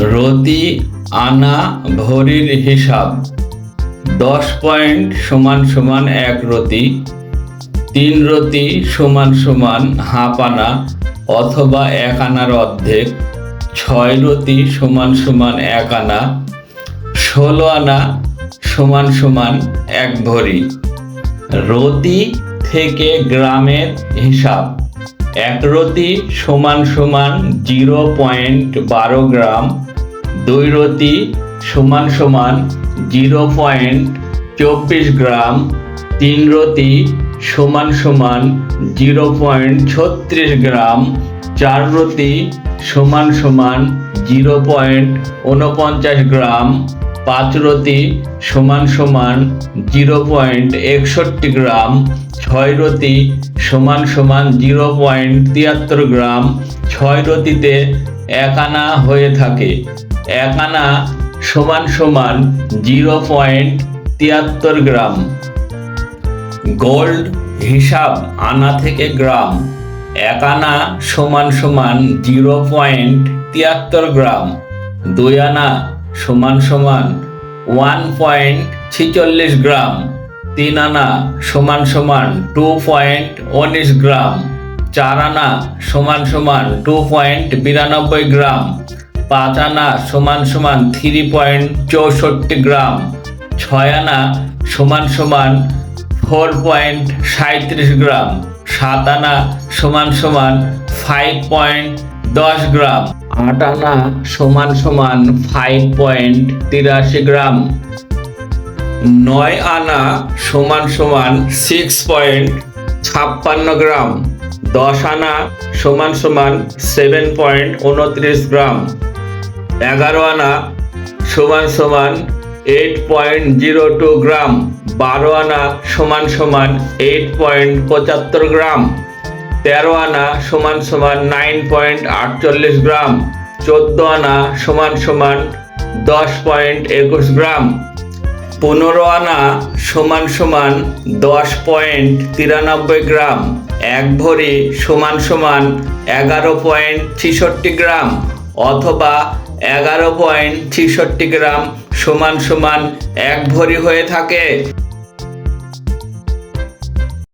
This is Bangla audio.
রতি আনা ভরির হিসাব। দশ পয়েন্ট সমান সমান এক রতি, তিন রতি সমান সমান হাফ আনা অথবা এক আনার অর্ধেক, ছয় রতি সমান সমান এক আনা, ষোলো আনা সমান সমান এক ভরি। রতি থেকে গ্রামের হিসাব। রতি সমান সমান জিরো পয়েন্ট বারো গ্রাম, দুই রতি সমান সমান জিরো পয়েন্ট চব্বিশ গ্রাম, তিন রতি সমান সমান জিরো পয়েন্ট ছত্রিশ গ্রাম, চার রতি সমান সমান জিরো পয়েন্ট উনপঞ্চাশ গ্রাম পাঁচ রতি সমান সমান জিরো পয়েন্ট একষট্টি গ্রাম, ছয় রতি সমান সমান জিরো পয়েন্ট তিয়াত্তর গ্রাম, ছয় রতিতে এক আনা হয়ে থাকে। এক আনা সমান সমান জিরো পয়েন্ট তিয়াত্তর গ্রাম। গোল্ড হিসাব আনা থেকে গ্রাম এক আনা সমান সমান জিরো পয়েন্ট তিয়াত্তর গ্রাম, দুই আনা সমান সমান ওয়ান পয়েন্ট ছিচল্লিশ গ্রাম তিন আনা সমান সমান টু পয়েন্ট উনিশ গ্রাম চার আনা সমান সমান টু পয়েন্ট বিরানব্বই গ্রাম পাঁচ আনা সমান সমান থ্রি পয়েন্ট চৌষট্টি গ্রাম ছয় আনা সমান সমান ফোর পয়েন্ট সাঁত্রিশ গ্রাম সাত আনা সমান সমান ফাইভ পয়েন্ট দশ গ্রাম। আট আনা সমান সমান ফাইভ পয়েন্ট তিরাশি গ্রাম। নয় আনা সমান সমান সিক্স পয়েন্ট ছাপ্পান্ন গ্রাম। দশ আনা সমান সমান সেভেন পয়েন্ট উনত্রিশ গ্রাম। এগারো আনা সমান সমান eight point zero two gram. বারো আনা সমান সমান এইট পয়েন্ট পঁচাত্তর গ্রাম। তেরো আনা সমান সমান নাইন পয়েন্ট আটচল্লিশ গ্রাম, চোদ্দ আনা সমান সমান দশ পয়েন্ট একুশ গ্রাম, পনেরো আনা সমান সমান দশ পয়েন্ট তিরানব্বই গ্রাম, এক ভরি সমান সমান এগারো পয়েন্ট ছিষট্টি গ্রাম অথবা এগারো পয়েন্ট ছিষট্টি গ্রাম সমান সমান এক ভরি হয়ে থাকে।